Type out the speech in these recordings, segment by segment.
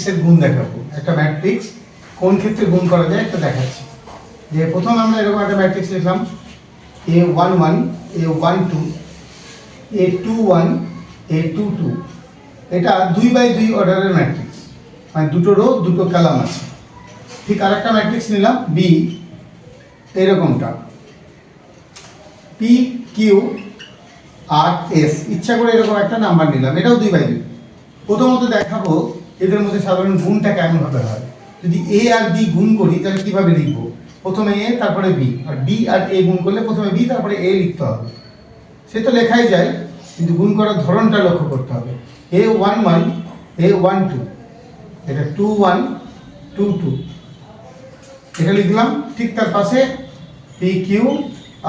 ম্যাট্রিক্সের গুণ দেখাবো। একটা ম্যাট্রিক্স কোন ক্ষেত্রে গুণ করা যায় একটা দেখাচ্ছি। যে প্রথম আমরা এরকম একটা ম্যাট্রিক্স লিখলাম A one one A one two A two one A two two এটা দুই বাই দুই অর্ডারের ম্যাট্রিক্স মানে দুটো রো দুটো কলাম আছে। ঠিক আর একটা ম্যাট্রিক্স নিলাম বি এরকমটা। পি কিউ আর এস ইচ্ছা করে এরকম একটা নাম্বার নিলাম। এটাও দুই বাই দুই। প্রথমত দেখাবো এদের মধ্যে সাধারণ গুণটা কেমনভাবে হয়? যদি এ আর বি গুণ করি, তাহলে কীভাবে লিখব? প্রথমে এ তারপরে বি আর বি আর এ গুণ করলে প্রথমে বি তারপরে এ লিখতে হবে। সে তো লেখাই যায়, কিন্তু গুণ করার ধরনটা লক্ষ্য করতে হবে। A one one A one two এটা টু ওয়ান টু টু এটা লিখলাম, ঠিক তার পাশে পি কিউ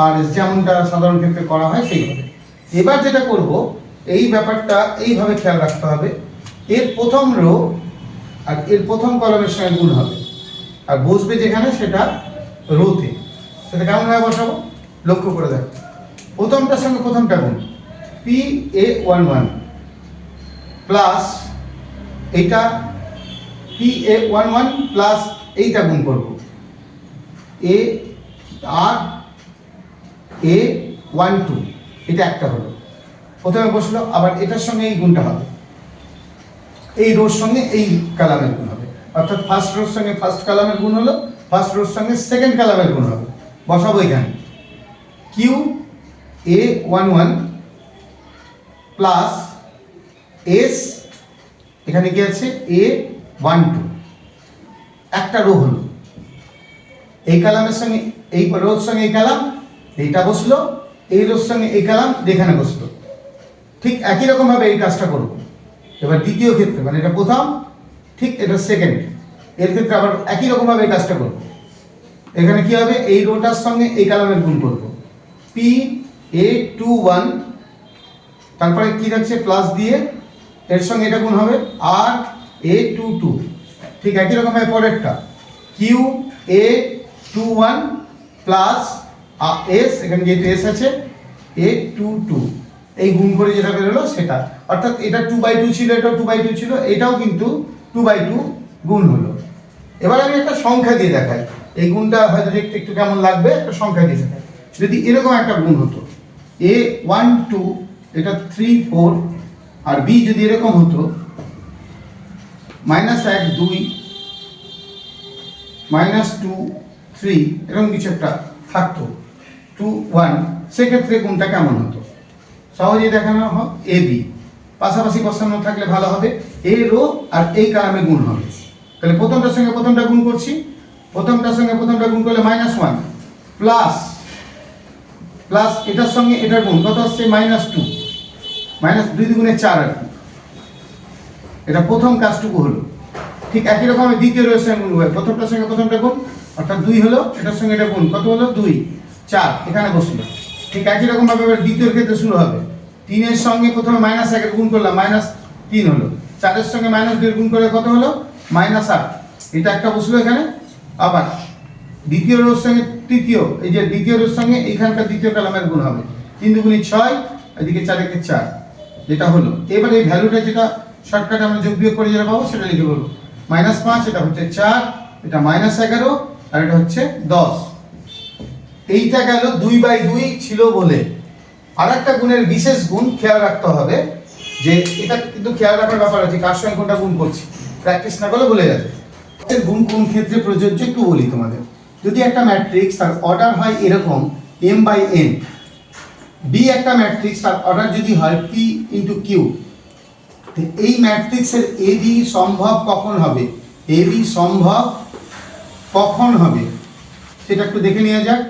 আর যেমনটা সাধারণ ক্ষেত্রে করা হয়, সেইভাবে। এবার যেটা করব, এই ব্যাপারটা এইভাবে খেয়াল রাখতে হবে। এর প্রথম রো আর এর প্রথম কলমের সঙ্গে গুণ হবে। আর বসবে যেখানে সেটা রোতে। সেটা কেমন কেমনভাবে বসাবো? লক্ষ্য করে দেখো। প্রথমটার সঙ্গে প্রথমটা গুণ। P A one one plus এইটা P A one one plus এইটা গুণ করব। এ আর এ ওয়ান টু এটা একটা হলো। প্রথমে বসল, আবার এটার সঙ্গে এই গুণটা হবে। এই রোর সঙ্গে এই কালামের গুণ হবে। অর্থাৎ ফার্স্ট রোর সঙ্গে ফার্স্ট কালামের গুণ হলো ফার্স্ট রোর সঙ্গে সেকেন্ড কালামের গুণ হবে। বসাবো এখানে। Q A one one plus S এখানে কি আছে? এ ওয়ান টু একটা রো হলো। এই কালামের সঙ্গে, এই রোর সঙ্গে এই কালাম, এইটা বসল। এই রোর সঙ্গে এই কালাম, এখানে বসল। ঠিক একই রকম ভাবে এই কাজটা করব। এবার দ্বিতীয় ক্ষেত্রে মানে এটা প্রথম, ঠিক এটা সেকেন্ড এর ক্ষেত্রে আবার একই রকম ভাবে এই কাজটা করব। এখানে কি হবে? এই রোটার সঙ্গে এই কালামের গুণ করব। পি এ টু ওয়ান তারপরে কি থাকছে? প্লাস দিয়ে, এর সঙ্গে এটা গুণ হবে আর এ টু টু ঠিক একই রকম ভাবে পরেরটা Q A two one plus S এখানে যেহেতু এস আছে এ টু টু এই গুণ করে যেটা বেরোলো সেটা। অর্থাৎ এটা টু বাই টু ছিল, এটা টু বাই টু ছিল, এটাও কিন্তু টু বাই টু গুণ হলো। এবার আমি একটা সংখ্যা দিয়ে দেখাই। এই গুণটা হয়তো দেখতে একটু কেমন লাগবে, একটা সংখ্যা দিয়ে দেখাই। যদি এরকম একটা গুণ হতো এ ওয়ান টু এটা থ্রি ফোর আর বি যদি এরকম হতো মাইনাস এক দুই মাইনাস টু থ্রি এরকম কিছু একটা থাকতো। টু ওয়ান সেক্ষেত্রে গুণটা কেমন হতো? সহজেই দেখানো হোক এ বি পাশাপাশি বসানো থাকলে ভালো হবে এ রো আর এই কালামে গুণ হবে। তাহলে প্রথমটার সঙ্গে প্রথমটা গুণ করছি। প্রথমটার সঙ্গে প্রথমটা গুণ করলে মাইনাস ওয়ান প্লাস প্লাস এটার সঙ্গে এটার গুণ। কত হচ্ছে মাইনাস টু মাইনাস দুই দুগুণে চার আর কি। এটা প্রথম কাজটুকু হলো। ঠিক একই রকম আমি দ্বিতীয় রোয়ের সঙ্গে গুণ করব। প্রথমটার সঙ্গে প্রথমটা গুণ, অর্থাৎ দুই হলো, এটার সঙ্গে এটা গুণ। কত হলো? দুই। চার। এখানে বসল। ঠিক একই রকম ভাবে এবার দ্বিতীয় ক্ষেত্রে শুরু হবে। তিনের সঙ্গে প্রথমে মাইনাস একের গুণ করলাম মাইনাস তিন হলো। চারের সঙ্গে মাইনাস দুই গুণ করে কত হলো? মাইনাস আট। এটা একটা বসল এখানে, আবার দ্বিতীয় রোর সঙ্গে তৃতীয়, এই যে দ্বিতীয় রোর সঙ্গে এইখানকার দ্বিতীয় কালামের গুণ হবে। তিন দুগুণি ছয়, এদিকে চার একে চার, যেটা হলো। এবার এই ভ্যালুটা যেটা শর্টকাটে আমরা যোগ বিয়োগ করে যেটা পাবো, সেটা লিখে বলব। মাইনাস পাঁচ, এটা হচ্ছে চার, এটা মাইনাস এগারো, আর এটা হচ্ছে দশ। এইটা গেল দুই বাই দুই ছিল বলে। আর একটা গুণের বিশেষ গুণ খেয়াল রাখতে হবে যে এটা কিন্তু খেয়াল রাখার ব্যাপার আছে, কার সঙ্গে কোনটা গুণ করছি। প্র্যাকটিস না করলে ভুলে যাবে। গুণ কোন ক্ষেত্রে প্রযোজ্য একটু বলি তোমাদের। যদি একটা ম্যাট্রিক্স তার অর্ডার হয় এরকম এম বাই এন বি একটা ম্যাট্রিক্স তার অর্ডার যদি হয় পি ইন্টু কিউ এই ম্যাট্রিক্সের এ বি সম্ভব কখন হবে? এ বি সম্ভব কখন হবে? সেটা একটু দেখে নেওয়া যাক।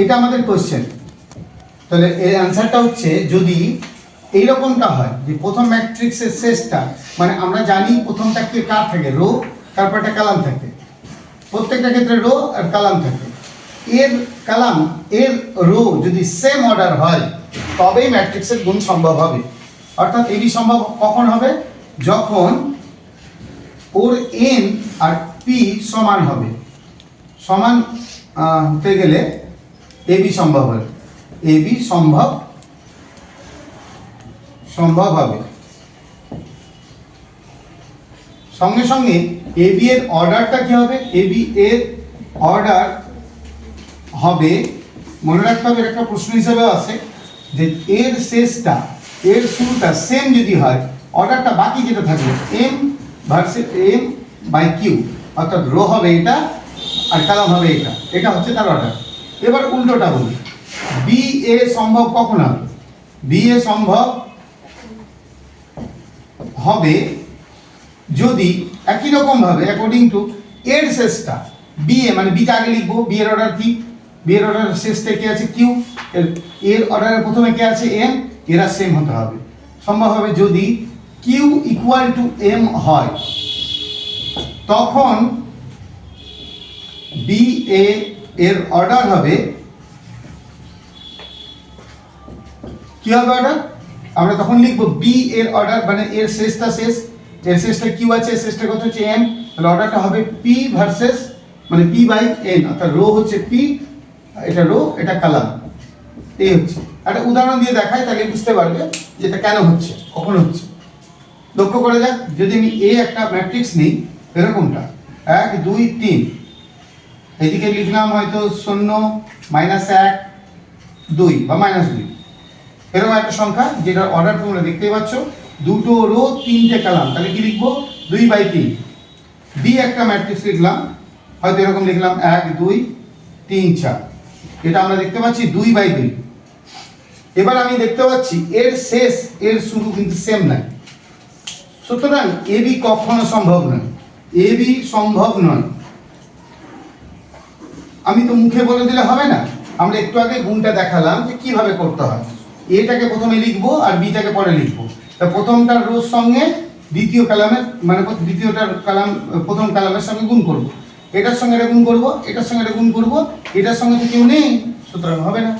এটা আমাদের কোশ্চেন তাহলে এর অ্যান্সারটা হচ্ছে যদি এইরকমটা হয়, যে প্রথম ম্যাট্রিক্সের শেষটা মানে আমরা জানি প্রথমটা কি কার থাকে? রো তারপর একটা কালাম থাকে। প্রত্যেকটা ক্ষেত্রে রো আর কালাম থাকে। এর কালাম, এর রো যদি সেম অর্ডার হয়, তবেই ম্যাট্রিক্সের গুণ সম্ভব হবে। অর্থাৎ এটি সম্ভব কখন হবে? যখন ওর এন আর পি সমান হবে। সমান হতে গেলে এ বি সম্ভব হয় এ বি সম্ভব সম্ভব হবে। সঙ্গে সঙ্গে এ বি এর অর্ডারটা কি হবে? এ বি এর অর্ডার হবে, মনে রাখতে হবে একটা প্রশ্ন হিসেবে আছে, যে এর শেষটা, এর শুরুটা সেম যদি হয়, অর্ডারটা বাকি যেটা থাকবে M versus M by Q অর্থাৎ রো হবে এটা আর কালাম হবে এটা। এটা হচ্ছে তার অর্ডার এবার উল্টোটা বলি। বি এ সম্ভব কখন হবে? বি এ সম্ভব হবে যদি একই রকম ভাবে অ্যাকর্ডিং টু এর শেষটা বি এ মানে বিটা আগে লিখব বি এর অর্ডার কি? বি এর অর্ডার শেষটা কে আছে? কিউ এর এর অর্ডারের প্রথমে কে আছে? এম এরা সেম হতে হবে। সম্ভব হবে যদি কিউ ইকুয়াল টু এম হয়। তখন বি এ এর অর্ডার হবে, কি হবে অর্ডার আমরা তখন লিখব বি এর অর্ডার মানে এর শেষটা শেষ, এর শেষটা কিউ আছে, এর শেষটা কত হচ্ছে এম তাহলে অর্ডারটা হবে পি ভার্সেস মানে পি বাই এন অর্থাৎ রো হচ্ছে পি এটা রো এটা কালাম এই হচ্ছে। একটা উদাহরণ দিয়ে দেখাই, তাহলে বুঝতে পারবে যে এটা কেন হচ্ছে, কখন হচ্ছে। লক্ষ্য করা যাক, যদি আমি এ একটা ম্যাট্রিক্স নিই, এরকমটা, এক, দুই, তিন এদিকে লিখলাম হয়তো শূন্য মাইনাস এক, দুই বা মাইনাস দুই। এরকম একটা সংখ্যা যেটার অর্ডার তোমরা দেখতেই পাচ্ছ। দুটো রো তিনটে কালাম। তাহলে কি লিখব? দুই বাই তিন। বি একটা ম্যাট্রিক্স লিখলাম। হয়তো এরকম লিখলাম এক, দুই, তিন, চার। এটা আমরা দেখতে পাচ্ছি দুই বাই দুই এবার আমি দেখতে পাচ্ছি এর শেষ, এর শুরু কিন্তু সেম নাই। সুতরাং এ বি কখনো সম্ভব নয়। এ বি সম্ভব নয়। আমি তো মুখে বলে দিলে হবে না। আমরা একটু আগে গুণটা দেখালাম যে কীভাবে করতে হয়। এটাকে প্রথমে লিখব আর বিটাকে পরে লিখব। তা প্রথমটার রোজ সঙ্গে দ্বিতীয় কালামের মানে দ্বিতীয়টার কালাম, প্রথম কালামের সঙ্গে গুণ করব। এটার সঙ্গে এটা গুণ করব, এটার সঙ্গে এটা গুণ করব, এটার সঙ্গে তো কেউ নেই, সুতরাং হবে না।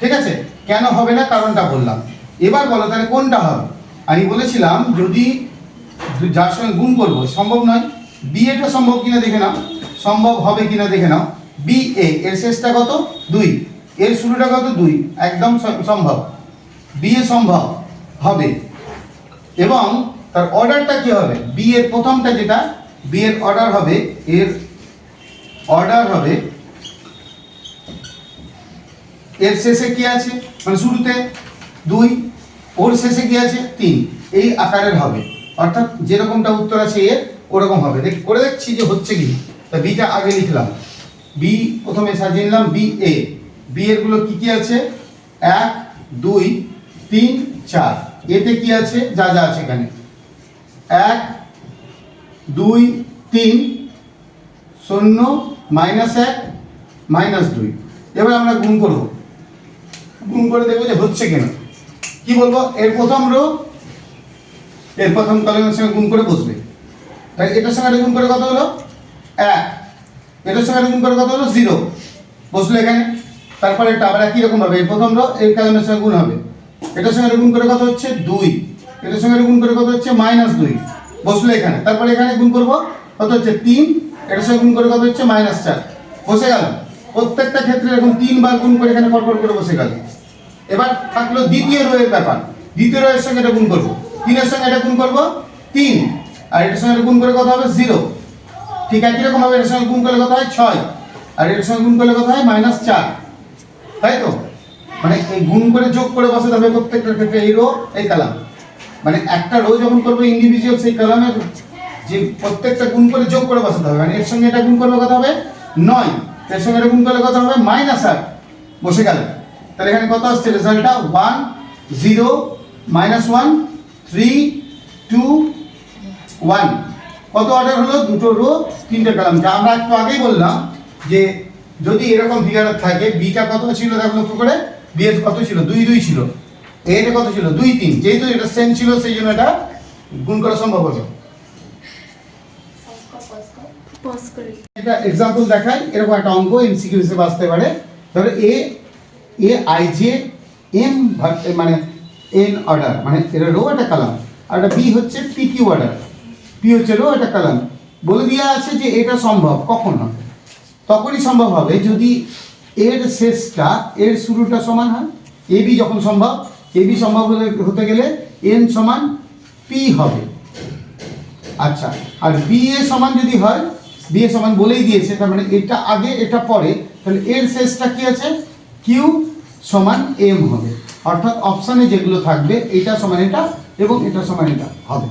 ঠিক আছে? কেন হবে না? কারণটা বললাম। এবার বলো তাহলে কোনটা হবে? আমি বলেছিলাম, যদি যার সঙ্গে গুণ করব, সম্ভব নয়। বি এটা সম্ভব কিনা দেখে নাও। সম্ভব হবে কিনা দেখে নাও। বি এ এর শেষটা কত? দুই। এর শুরুটা কত? দুই। একদম সম্ভব। বি এ সম্ভব হবে। এবং তার অর্ডারটা কি হবে? বি এর প্রথমটা যেটা বি এর অর্ডার হবে, এর অর্ডার হবে, এর শেষে কি আছে? মানে শুরুতে দুই, ওর শেষে কি আছে? তিন। এই আকারের হবে। অর্থাৎ যেরকমটা উত্তর আছে এর, ওরকম হবে। করে দেখছি যে হচ্ছে কি। তা বিটা আগে লিখলাম। বি প্রথমে সাজিয়ে নিলাম বি এ বি এরগুলো কি কি আছে? এক, দুই, তিন, চার। এতে কি আছে? যা যা আছে এখানে। এক, দুই, তিন, শূন্য, মাইনাস এক, মাইনাস দুই। এবার আমরা গুণ করব। গুণ করে দেখব যে হচ্ছে কেন। কি বলব? এর প্রথম রো এর প্রথম কলমের সঙ্গে গুণ করে বসবে। তাই এটার সঙ্গে গুণ করে কত হলো? এক। এটার সঙ্গে গুণ করে কত হলো? জিরো। বসল এখানে। তারপরে এটা আবার একই রকম ভাবে এর প্রথম রো এর কলমের সঙ্গে গুণ হবে। এটার সঙ্গে গুণ করে কত হচ্ছে? দুই। এটার সঙ্গে গুণ করে কত হচ্ছে? মাইনাস দুই। বসল এখানে। তারপরে এখানে গুণ করব? কত হচ্ছে? তিন। এটার সঙ্গে গুণ করে কত হচ্ছে? মাইনাস চার। বসে গেল। প্রত্যেকটা ক্ষেত্রে এরকম তিনবার গুণ করে এখানে পরপর করে বসে গেল। এবার থাকল দ্বিতীয় রোয়ের ব্যাপার। দ্বিতীয় রোয়ের সঙ্গে এটা গুণ করব। তিনের সঙ্গে এটা গুণ করব? তিন। আর এটার সঙ্গে গুণ করে কত হবে? জিরো। ঠিক একই রকম ভাবে এর সঙ্গে গুণ করলে কত হয়? ছয়। আর এর সঙ্গে গুণ করলে কত হয়? মাইনাস চার। তাই তো? মানে এই গুণ করে যোগ করে বসাতে হবে প্রত্যেকটার ক্ষেত্রে এই রো, এই কালাম মানে একটা রো যখন করব ইন্ডিভিজুয়াল সেই কালামের যে প্রত্যেকটা গুণ করে যোগ করে বসাতে হবে। মানে এর সঙ্গে এটা গুণ করলে কত হবে? নয়। এর সঙ্গে এটা গুণ করলে কত হবে? মাইনাস আট। বসে গেল। তাহলে এখানে কত আসছে? রেজাল্টটা one zero minus one three two one কত অর্ডার হলো? দুটো রো তিনটে কলাম যা আমরা একটু আগেই বললাম যে যদি এরকম ফিগার থাকে বিটা কত ছিল দেখো লক্ষ্য করে? বি এর কত ছিল? দুই দুই ছিল। এটা কত ছিল? দুই তিন। যেহেতু এটা সেম ছিল সেই জন্য এটা গুণ করা সম্ভব করে। এটা এক্সাম্পল দেখাই এরকম একটা অঙ্ক এমসিকিউ হিসেবে আসতে পারে। ধরো A A I J M মানে এন অর্ডার মানে এটা রো একটা কালাম আর একটা বি হচ্ছে পি কিউ অর্ডার পি হচ্ছে রো একটা কালাম? বলে দেওয়া আছে যে এটা সম্ভব, কখন হবে? তখনই সম্ভব হবে যদি এর শেষটা, এর শুরুটা সমান হয়। এ বি যখন সম্ভব এবি সম্ভব হলে, হতে গেলে এন সমান পি হবে। আচ্ছা আর বি এ সমান যদি হয়, বি এ সমান বলেই দিয়েছে, তার মানে এটা আগে, এটা পরে, তাহলে এর শেষটা কি আছে? কিউ সমান এম হবে। অর্থাৎ অপশানে যেগুলো থাকবে, এটা সমান এটা এবং এটা সমান এটা হবে।